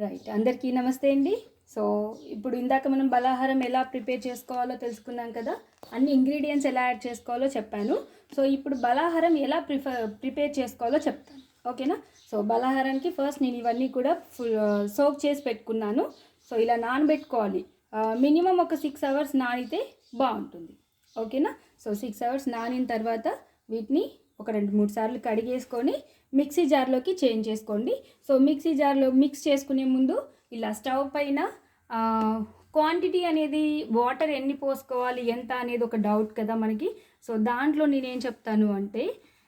Right. అందరికీ నమస్తే అండి. సో ఇప్పుడు ఇందాక మనం బలాహారం ఎలా ప్రిపేర్ చేసుకోవాలో తెలుసుకున్నాం కదా అన్ని ఇంగ్రీడియంట్స్ ఎలా యాడ్ చేసుకోవాలో చెప్పాను. సో ఇప్పుడు బలాహారం ఎలా ప్రిఫర్ ప్రిపేర్ చేసుకోవాలో చెప్తాను. ఓకేనా? సో బలాహారానికి ఫస్ట్ నేను ఇవన్నీ కూడా ఫుల్ సోక్ చేసి పెట్టుకున్నాను. సో ఇలా నానబెట్టుకోవాలి. మినిమం ఒక సిక్స్ అవర్స్ నానితే బాగుంటుంది. ఓకేనా? సో సిక్స్ అవర్స్ నానిన తర్వాత వీటిని ఒక రెండు మూడు సార్లు కడిగేసుకొని మిక్సీ జార్లోకి చేంజ్ చేసుకోండి. సో మిక్సీ జార్లో మిక్స్ చేసుకునే ముందు ఇలా స్టవ్ పైన క్వాంటిటీ అనేది వాటర్ ఎన్ని పోసుకోవాలి ఎంత అనేది ఒక డౌట్ కదా మనకి. సో దాంట్లో నేనేం చెప్తాను అంటే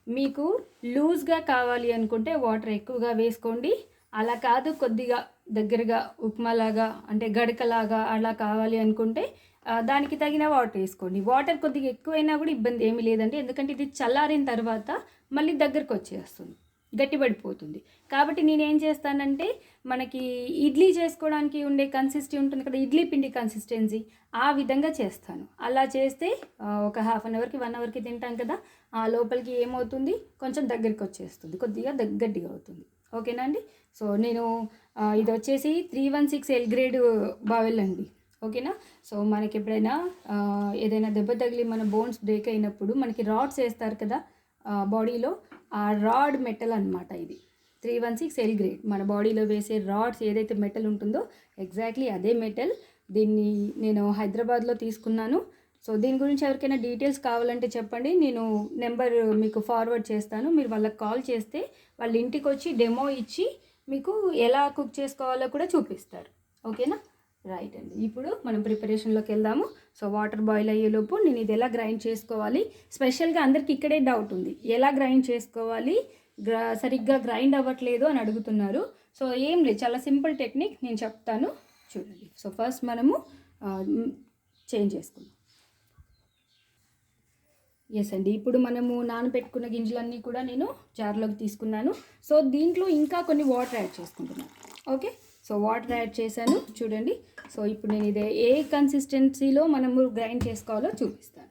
మీకు లూజ్గా కావాలి అనుకుంటే వాటర్ ఎక్కువగా వేసుకోండి. అలా కాదు కొద్దిగా దగ్గరగా ఉప్మాలాగా అంటే గడకలాగా అలా కావాలి అనుకుంటే దానికి తగిన వాటర్ వేసుకోండి. వాటర్ కొద్దిగా ఎక్కువైనా కూడా ఇబ్బంది ఏమీ లేదండి. ఎందుకంటే ఇది చల్లారిన తర్వాత మళ్ళీ దగ్గరకు వచ్చేస్తుంది. గట్టిపడిపోతుంది. కాబట్టి నేనేం చేస్తానంటే మనకి ఇడ్లీ చేసుకోవడానికి ఉండే కన్సిస్టెన్సీ ఉంటుంది కదా ఇడ్లీ పిండి కన్సిస్టెన్సీ ఆ విధంగా చేస్తాను. అలా చేస్తే ఒక హాఫ్ అన్ అవర్కి వన్ అవర్కి తింటాం కదా ఆ లోపలికి ఏమవుతుంది? కొంచెం దగ్గరికి వచ్చేస్తుంది. కొద్దిగా దగ్గరగా అవుతుంది. ఓకేనా అండి? సో నేను ఇది వచ్చేసి three one six L grade bowel అండి. ఓకేనా? సో మనకి ఎప్పుడైనా ఏదైనా దెబ్బ తగిలి మన బోన్స్ బ్రేక్ అయినప్పుడు మనకి రాడ్స్ వేస్తారు కదా బాడీలో ఆ రాడ్ మెటల్ అనమాట ఇది. Three one six L grade. మన బాడీలో వేసే రాడ్స్ ఏదైతే మెటల్ ఉంటుందో ఎగ్జాక్ట్లీ అదే మెటల్. దీన్ని నేను హైదరాబాద్లో తీసుకున్నాను. సో దీని గురించి ఎవరికైనా డీటెయిల్స్ కావాలంటే చెప్పండి. నేను నెంబర్ మీకు ఫార్వర్డ్ చేస్తాను. మీరు వాళ్ళకి కాల్ చేస్తే వాళ్ళ ఇంటికి వచ్చి డెమో ఇచ్చి మీకు ఎలా కుక్ చేసుకోవాలో కూడా చూపిస్తారు. ఓకేనా? రైట్ అండి. ఇప్పుడు మనం ప్రిపరేషన్లోకి వెళ్దాము. సో వాటర్ బాయిల్ అయ్యేలోపు నేను ఇది ఎలా గ్రైండ్ చేసుకోవాలి? స్పెషల్గా అందరికి ఇక్కడే డౌట్ ఉంది. ఎలా గ్రైండ్ చేసుకోవాలి? గ్రా సరిగ్గా గ్రైండ్ అవ్వట్లేదు అని అడుగుతున్నారు. సో ఏం లేదు. చాలా సింపుల్ టెక్నిక్ నేను చెప్తాను. చూడండి. సో ఫస్ట్ మనము చేంజ్ చేసుకుందాం. ఎస్ అండి. ఇప్పుడు మనము నానబెట్టుకున్న గింజలన్నీ కూడా నేను జార్లోకి తీసుకున్నాను. సో దీంట్లో ఇంకా కొన్ని వాటర్ యాడ్ చేసుకుంటున్నాను. ఓకే సో వాటర్ యాడ్ చేశాను చూడండి. సో ఇప్పుడు నేను ఇదే ఏ కన్సిస్టెన్సీలో మనము గ్రైండ్ చేసుకోవాలో చూపిస్తాను.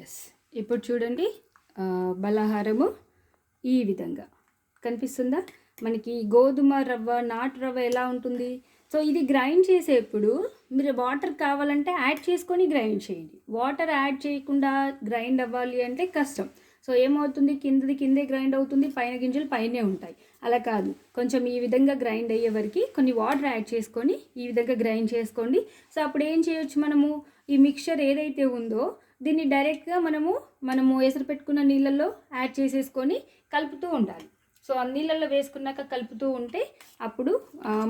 ఎస్ ఇప్పుడు చూడండి బలాహారము ఈ విధంగా. కనిపిస్తుందా? మనకి గోధుమ రవ్వ నాటు రవ్వ ఎలా ఉంటుంది? సో ఇది గ్రైండ్ చేసేప్పుడు మీరు వాటర్ కావాలంటే యాడ్ చేసుకొని గ్రైండ్ చేయండి. వాటర్ యాడ్ చేయకుండా గ్రైండ్ అవ్వాలి అంటే కష్టం. సో ఏమవుతుంది? కిందది కిందే గ్రైండ్ అవుతుంది పైన గింజలు పైనే ఉంటాయి. అలా కాదు. కొంచెం ఈ విధంగా గ్రైండ్ అయ్యే వరకు కొన్ని వాటర్ యాడ్ చేసుకొని ఈ విధంగా గ్రైండ్ చేసుకోండి. సో అప్పుడు ఏం చేయొచ్చు మనము? ఈ మిక్చర్ ఏదైతే ఉందో దీన్ని డైరెక్ట్గా మనము మనము ఎసరు పెట్టుకున్న నీళ్ళల్లో యాడ్ చేసేసుకొని కలుపుతూ ఉండాలి. సో ఆ నీళ్ళల్లో వేసుకున్నాక కలుపుతూ ఉంటే అప్పుడు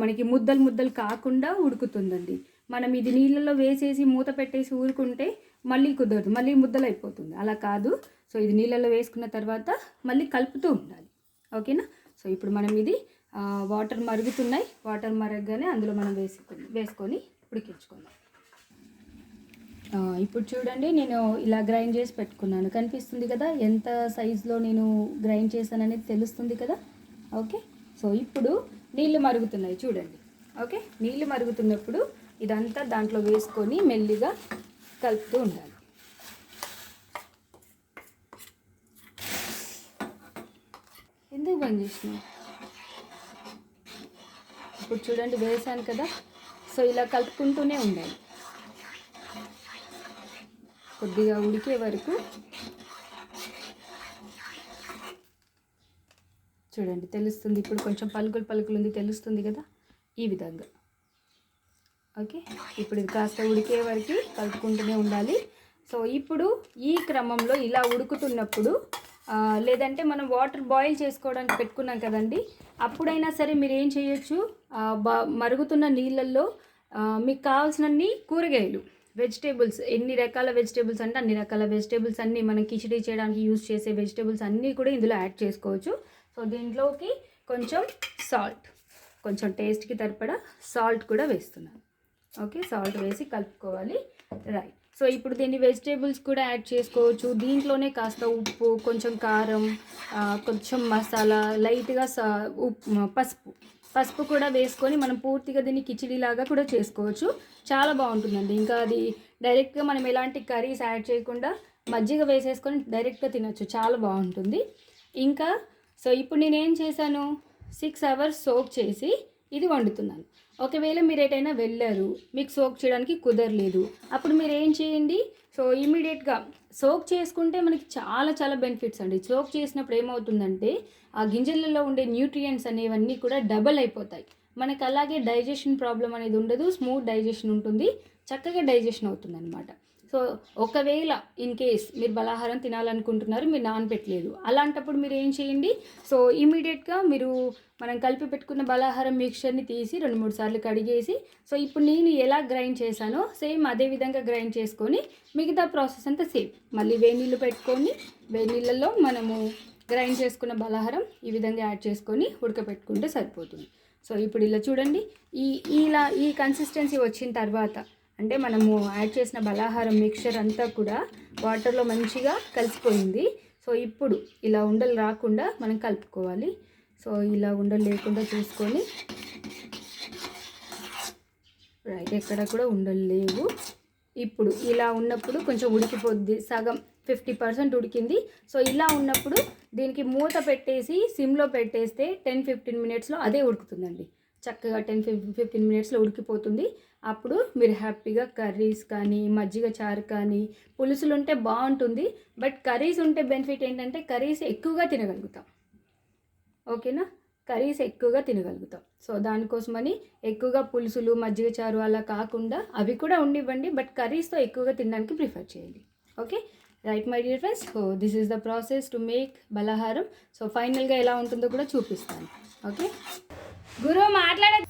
మనకి ముద్దలు ముద్దలు కాకుండా ఉడుకుతుందండి. మనం ఇది నీళ్ళల్లో వేసేసి మూత పెట్టేసి ఊరుకుంటే మళ్ళీ కుదరదు మళ్ళీ ముద్దలు అయిపోతుంది అలా కాదు. సో ఇది నీళ్ళల్లో వేసుకున్న తర్వాత మళ్ళీ కలుపుతూ ఉండాలి. ఓకేనా? సో ఇప్పుడు మనం ఇది వాటర్ మరుగుతున్నాయి. వాటర్ మరగగానే అందులో మనం వేసుకొని వేసుకొని ఉడికించుకుందాం. ఇప్పుడు చూడండి నేను ఇలా గ్రైండ్ చేసి పెట్టుకున్నాను. కనిపిస్తుంది కదా? ఎంత సైజులో నేను గ్రైండ్ చేశాను అనేది తెలుస్తుంది కదా? ఓకే? సో ఇప్పుడు నీళ్ళు మరుగుతున్నాయి చూడండి. ఓకే? నీళ్ళు మరుగుతున్నప్పుడు ఇదంతా దాంట్లో వేసుకొని మెల్లిగా కలుపుతూ ఉండాలి. ఎందుకు బంద్ చేసినావు? ఇప్పుడు చూడండి వేసాను కదా. సో ఇలా కలుపుకుంటూనే ఉండాలి. కొద్దిగా ఉడికే వరకు చూడండి తెలుస్తుంది. ఇప్పుడు కొంచెం పలుకులు పలుకులు ఉంది తెలుస్తుంది కదా? ఈ విధంగా. ఓకే? ఇప్పుడు ఇది కాస్త ఉడికే వరకు కలుపుకుంటూనే ఉండాలి. సో ఇప్పుడు ఈ క్రమంలో ఇలా ఉడుకుతున్నప్పుడు లేదంటే మనం వాటర్ బాయిల్ చేసుకోవడానికి పెట్టుకున్నాం కదండి అప్పుడైనా సరే మీరు ఏం చేయొచ్చు? మరుగుతున్న నీళ్ళల్లో మీకు కావాల్సినన్ని కూరగాయలు వెజిటేబుల్స్ ఎన్ని రకాల వెజిటేబుల్స్ అంటే అన్ని రకాల వెజిటేబుల్స్ అన్నీ మనం కిచడీ చేయడానికి యూజ్ చేసే వెజిటేబుల్స్ అన్నీ కూడా ఇందులో యాడ్ చేసుకోవచ్చు. సో దీంట్లోకి కొంచెం సాల్ట్ కొంచెం టేస్ట్కి సరిపడా సాల్ట్ కూడా వేస్తున్నాను. ఓకే సాల్ట్ వేసి కలుపుకోవాలి. రైట్ సో ఇప్పుడు దీన్ని వెజిటేబుల్స్ కూడా యాడ్ చేసుకోవచ్చు. దీంట్లోనే కాస్త ఉప్పు కొంచెం కారం కొంచెం మసాలా లైట్గా సా ఉప్పు పసుపు. పసుపు కూడా వేసుకొని మనం పూర్తిగా దీన్ని కిచిడి లాగా కూడా చేసుకోవచ్చు. చాలా బాగుంటుందండి. ఇంకా అది డైరెక్ట్గా మనం ఎలాంటి కర్రీస్ యాడ్ చేయకుండా మజ్జిగ వేసేసుకొని డైరెక్ట్గా తినొచ్చు. చాలా బాగుంటుంది. ఇంకా సో ఇప్పుడు నేనేం చేశాను? సిక్స్ అవర్స్ సోక్ చేసి ఇది వండుతున్నాను. ఒకవేళ మీరు ఎటైనా వెళ్ళారు మీకు సోక్ చేయడానికి కుదరలేదు అప్పుడు మీరు ఏం చేయండి? సో ఇమీడియట్గా సోక్ చేసుకుంటే మనకి చాలా చాలా బెనిఫిట్స్ అండి. సోక్ చేసినప్పుడు ఏమవుతుందంటే ఆ గింజలలో ఉండే న్యూట్రియంట్స్ అనేవన్నీ కూడా డబల్ అయిపోతాయి. మనకు అలాగే డైజెషన్ ప్రాబ్లం అనేది ఉండదు స్మూత్ డైజెషన్ ఉంటుంది చక్కగా డైజెషన్ అవుతుంది అనమాట సో ఒకవేళ ఇన్ కేస్ మీరు బలాహారం తినాలనుకుంటున్నారు మీరు నానపెట్టలేదు అలాంటప్పుడు మీరు ఏం చేయండి? సో ఇమీడియట్గా మీరు మనం కలిపి పెట్టుకున్న బలాహారం మిక్చర్ని తీసి రెండు మూడు సార్లు కడిగేసి సో ఇప్పుడు నేను ఎలా గ్రైండ్ చేశానో సేమ్ అదే విధంగా గ్రైండ్ చేసుకొని మిగతా ప్రాసెస్ అంతా సేమ్. మళ్ళీ వేడి నీళ్ళు పెట్టుకొని వేడి మనము గ్రైండ్ చేసుకున్న బలాహారం ఈ విధంగా యాడ్ చేసుకొని ఉడకపెట్టుకుంటే సరిపోతుంది. సో ఇప్పుడు ఇలా చూడండి. ఈ ఇలా ఈ కన్సిస్టెన్సీ వచ్చిన తర్వాత అంటే మనము యాడ్ చేసిన బలాహారం మిక్చర్ అంతా కూడా వాటర్లో మంచిగా కలిసిపోయింది. సో ఇప్పుడు ఇలా ఉండలు రాకుండా మనం కలుపుకోవాలి. సో ఇలా ఉండలు లేకుండా చూసుకొని రైట్ ఎక్కడ కూడా ఉండలు లేవు. ఇప్పుడు ఇలా ఉన్నప్పుడు కొంచెం ఉడికిపోద్ది. సగం ఫిఫ్టీ పర్సెంట్ ఉడికింది. సో ఇలా ఉన్నప్పుడు దీనికి మూత పెట్టేసి సిమ్లో పెట్టేస్తే టెన్ ఫిఫ్టీన్ మినిట్స్లో అదే ఉడుకుతుందండి. చక్కగా టెన్ ఫిఫ్టీన్ మినిట్స్లో ఉడికిపోతుంది. అప్పుడు మీరు హ్యాపీగా కర్రీస్ కానీ మజ్జిగ చారు కానీ పులుసులు ఉంటే బాగుంటుంది. బట్ కర్రీస్ ఉంటే బెనిఫిట్ ఏంటంటే కర్రీస్ ఎక్కువగా తినగలుగుతాం. ఓకేనా? కర్రీస్ ఎక్కువగా తినగలుగుతాం. సో దానికోసమని ఎక్కువగా పులుసులు మజ్జిగ చారు అలా కాకుండా అవి కూడా ఉండివ్వండి. బట్ కర్రీస్తో ఎక్కువగా తినడానికి ప్రిఫర్ చేయండి. Okay? Right my dear friends? So this is the process to make బలహారం. So ఫైనల్గా ఎలా ఉంటుందో కూడా చూపిస్తాను. ఓకే? గురువు మాట్లాడే